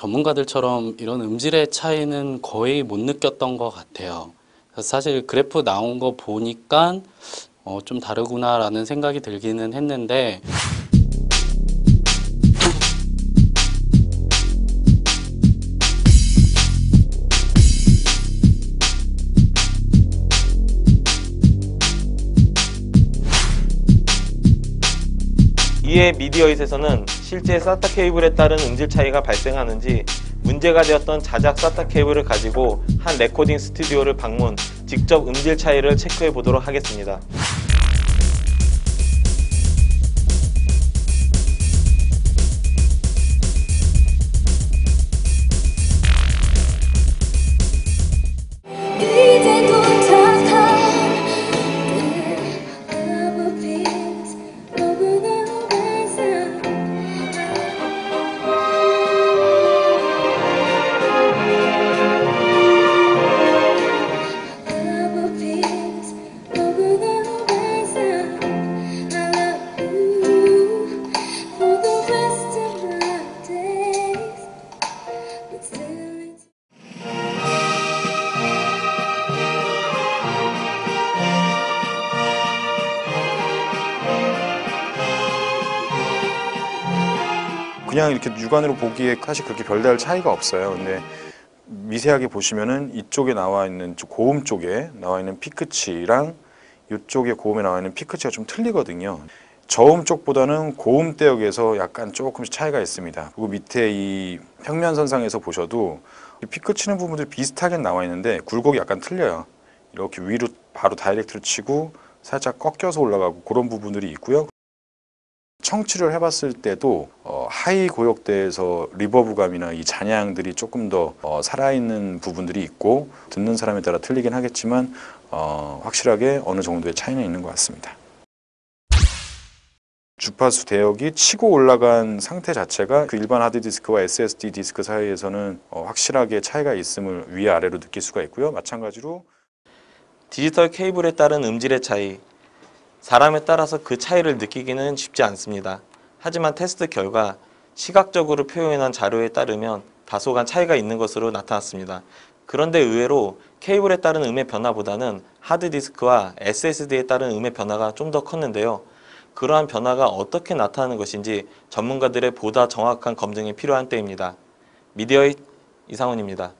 전문가들처럼 이런 음질의 차이는 거의 못 느꼈던 것 같아요. 사실 그래프 나온 거 보니까 어, 좀 다르구나라는 생각이 들기는 했는데 이에 미디어잇에서는 실제 사타 케이블에 따른 음질 차이가 발생하는지 문제가 되었던 자작 사타 케이블을 가지고 한 레코딩 스튜디오를 방문, 직접 음질 차이를 체크해 보도록 하겠습니다. 그냥 이렇게 육안으로 보기에 사실 그렇게 별다를 차이가 없어요. 근데 미세하게 보시면은 이쪽에 나와 있는 저 고음 쪽에 나와 있는 피크치랑 이쪽에 고음에 나와 있는 피크치가 좀 틀리거든요. 저음 쪽보다는 고음 대역에서 약간 조금씩 차이가 있습니다. 그리고 밑에 이 평면선상에서 보셔도 이 피크 치는 부분들이 비슷하게 나와 있는데 굴곡이 약간 틀려요. 이렇게 위로 바로 다이렉트로 치고 살짝 꺾여서 올라가고 그런 부분들이 있고요. 청취를 해봤을 때도 어, 하이 고역대에서 리버브감이나 이 잔향들이 조금 더 어, 살아있는 부분들이 있고 듣는 사람에 따라 틀리긴 하겠지만 어, 확실하게 어느 정도의 차이는 있는 것 같습니다. 주파수 대역이 치고 올라간 상태 자체가 그 일반 하드디스크와 SSD 디스크 사이에서는 어, 확실하게 차이가 있음을 위아래로 느낄 수가 있고요. 마찬가지로 디지털 케이블에 따른 음질의 차이. 사람에 따라서 그 차이를 느끼기는 쉽지 않습니다. 하지만 테스트 결과 시각적으로 표현한 자료에 따르면 다소간 차이가 있는 것으로 나타났습니다. 그런데 의외로 케이블에 따른 음의 변화보다는 하드디스크와 SSD에 따른 음의 변화가 좀 더 컸는데요. 그러한 변화가 어떻게 나타나는 것인지 전문가들의 보다 정확한 검증이 필요한 때입니다. 미디어잇 이상훈입니다.